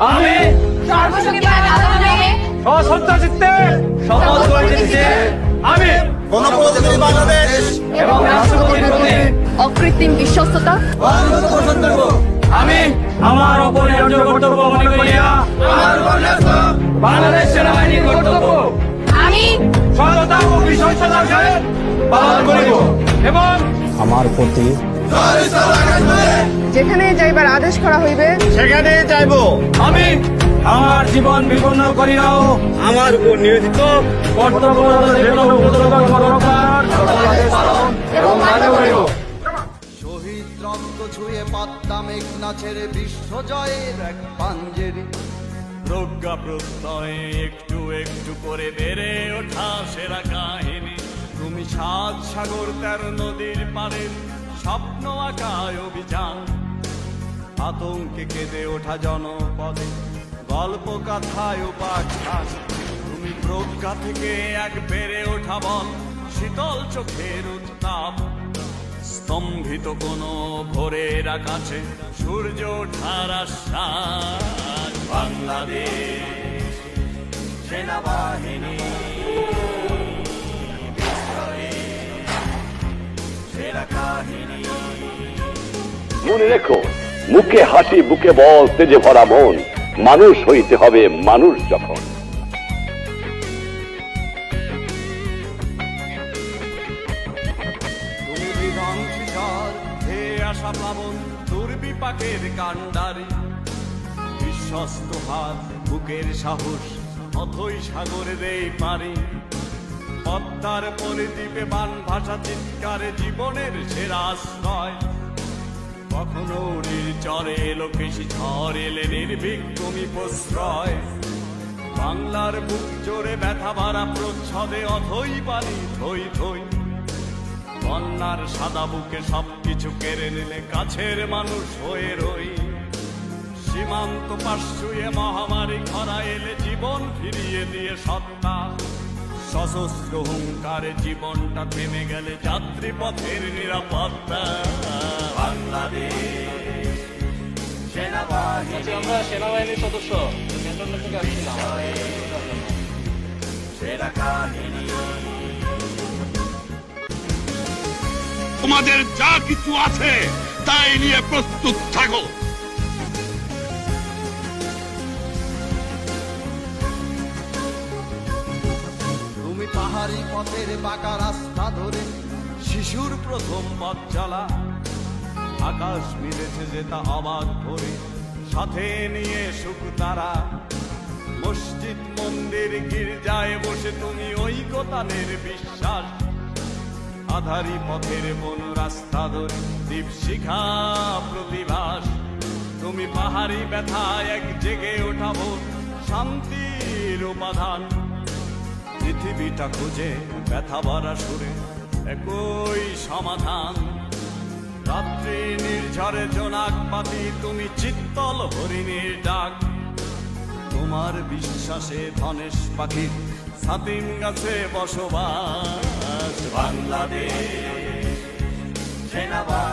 আমি আমি বাংলাদেশ এবং অকৃত্রিম বিশ্বস্ততা। আমি আমার অপরিহার্য কর্তব্য বাংলাদেশ সেনাবাহিনীর কর্তব্য। আমি সততা ও বিশ্বস্ততার পালন করিব। এবং আমার প্রতি যেখানে যাইবার আদেশ করা হইবে সেখানে যাইব। আমি আমার জীবন বিপন্ন করিয়াও আমার উপর নিয়োজিত করিব। শহীদ রক্ত ছুঁয়ে পদ্মা মেঘনা ছেড়ে বিশ্ব জয়ের এক পাঞ্জেরি। প্রজ্ঞা প্রত্যয় একটু একটু করে বেড়ে ওঠা সেরা কাহিনী। তুমি সাত সাগর তেরো নদীর পারের স্বপ্ন আঁকায় অভিযান। আতঙ্কে কেঁদে ওঠা জনপদে গল্প কথায় উপাখ্যান তুমি প্রজ্ঞা থেকে এক বেড়ে ওঠা বল, শীতল চোখের উত্তাপ। স্তম্ভিত কোনো ভোরের আকাশে সূর্য ওঠার আশ্বাস। বাংলাদেশ সেনাবাহিনী কাহিনী মনে রেখো মুখে হাসি, বুকে বল, তেজে ভরা মন। মানুষ হইতে হবে মানুষ যখন। আসা প্লাবন বিশ্বস্ত হাত, বুকের সাহস, অথই সাগরে দেই পারি। পদ্মার পরিদ্বীপে বান ভাষা চিৎকারে জীবনের সেরা আশ্রয়। কখনো নির্চরে এলো কৃষি ঝড় এলে নির্ভীক তুমি প্রশ্রয়। বাংলার বুক জোরে ব্যথা ভরা প্রচ্ছদে অথই পানি থই থই। বন্যার সাদা বুকে সবকিছু কেড়ে নিলে কাছের মানুষ হয়ে রই। সীমান্ত পাশ মহামারী খরা এলে জীবন ফিরিয়ে দিয়ে সত্তা। সশস্ত্র হুঙ্কারে জীবনটা থেমে গেলে যাত্রী পথের নিরাপত্তা। আমরা সেনাবাহিনীর সদস্য। ক্যান্টনমেন্ট থেকে আসছিলাম। তোমাদের যা কিছু আছে তাই নিয়ে প্রস্তুত থাকো। তুমি পাহাড়ি পথের বাঁকা রাস্তা ধরে শিশুর প্রথম পথ চলা। আকাশ মিলেছে যে তা অবাক ভরে। সাথে নিয়ে সুখ তারা। মসজিদ, মন্দির, গির্জায় বসে তুমি ওই ঐকতানের বিশ্বাস। আধারি পথের বন রাস্তা ধরে দীপ শিখা প্রতিভাস। তুমি পাহাড়ি ব্যথা এক জেগে ওঠাবো শান্তির উপাদান পৃথিবীটা খুঁজে ব্যথা ভরা সুরে একই সমাধান। রাত্রি নির্ঝরে জোনাক পাতি তুমি চিত্তল হরিণীর ডাক। তোমার বিশ্বাসে ধনেশ পাখির সাতিম গাছে বসবাস বাংলাদেশ। সেনাবাহিনী